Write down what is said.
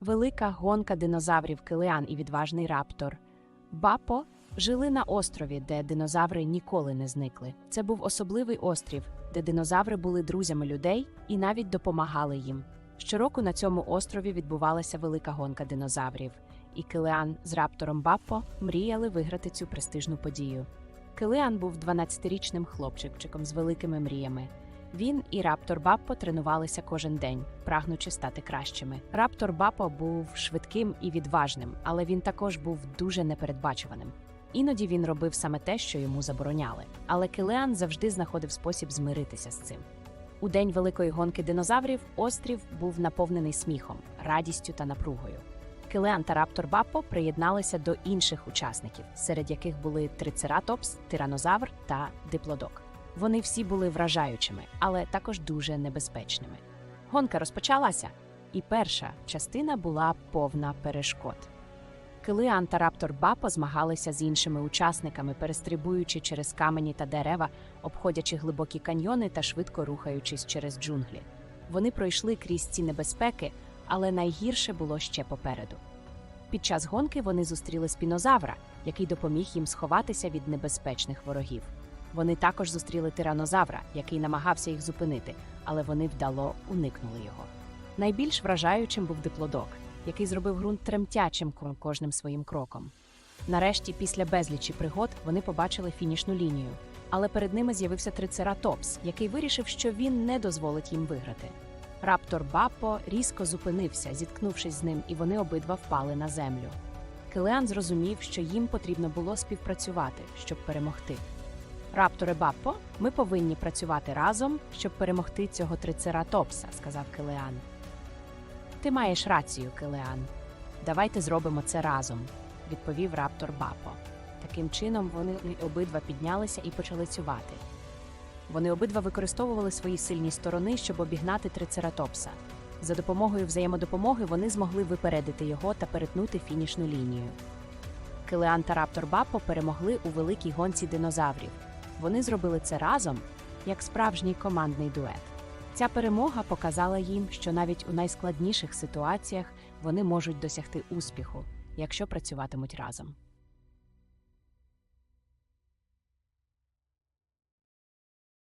Велика гонка динозаврів Килеан і відважний раптор. Бапо жили на острові, де динозаври ніколи не зникли. Це був особливий острів, де динозаври були друзями людей і навіть допомагали їм. Щороку на цьому острові відбувалася велика гонка динозаврів, і Килеан з раптором Баппо мріяли виграти цю престижну подію. Килеан був 12-річним хлопчикчиком з великими мріями. Він і Раптор Баппо тренувалися кожен день, прагнучи стати кращими. Раптор Баппо був швидким і відважним, але він також був дуже непередбачуваним. Іноді він робив саме те, що йому забороняли. Але Килеан завжди знаходив спосіб змиритися з цим. У день великої гонки динозаврів острів був наповнений сміхом, радістю та напругою. Килеан та Раптор Баппо приєдналися до інших учасників, серед яких були Трицератопс, Тиранозавр та Диплодок. Вони всі були вражаючими, але також дуже небезпечними. Гонка розпочалася, і перша частина була повна перешкод. Килиан та Раптор Бапо змагалися з іншими учасниками, перестрибуючи через камені та дерева, обходячи глибокі каньйони та швидко рухаючись через джунглі. Вони пройшли крізь ці небезпеки, але найгірше було ще попереду. Під час гонки вони зустріли спінозавра, який допоміг їм сховатися від небезпечних ворогів. Вони також зустріли тиранозавра, який намагався їх зупинити, але вони вдало уникнули його. Найбільш вражаючим був диплодок, який зробив ґрунт тремтячим кожним своїм кроком. Нарешті, після безлічі пригод, вони побачили фінішну лінію, але перед ними з'явився трицератопс, який вирішив, що він не дозволить їм виграти. Раптор Баппо різко зупинився, зіткнувшись з ним, і вони обидва впали на землю. Килеан зрозумів, що їм потрібно було співпрацювати, щоб перемогти. Рапторе Баппо, ми повинні працювати разом, щоб перемогти цього трицератопса, сказав Килеан. Ти маєш рацію, Килеан. Давайте зробимо це разом, відповів раптор Баппо. Таким чином вони обидва піднялися і почали цювати. Вони обидва використовували свої сильні сторони, щоб обігнати трицератопса. За допомогою взаємодопомоги вони змогли випередити його та перетнути фінішну лінію. Килеан та Раптор Баппо перемогли у великій гонці динозаврів. Вони зробили це разом, як справжній командний дует. Ця перемога показала їм, що навіть у найскладніших ситуаціях вони можуть досягти успіху, якщо працюватимуть разом.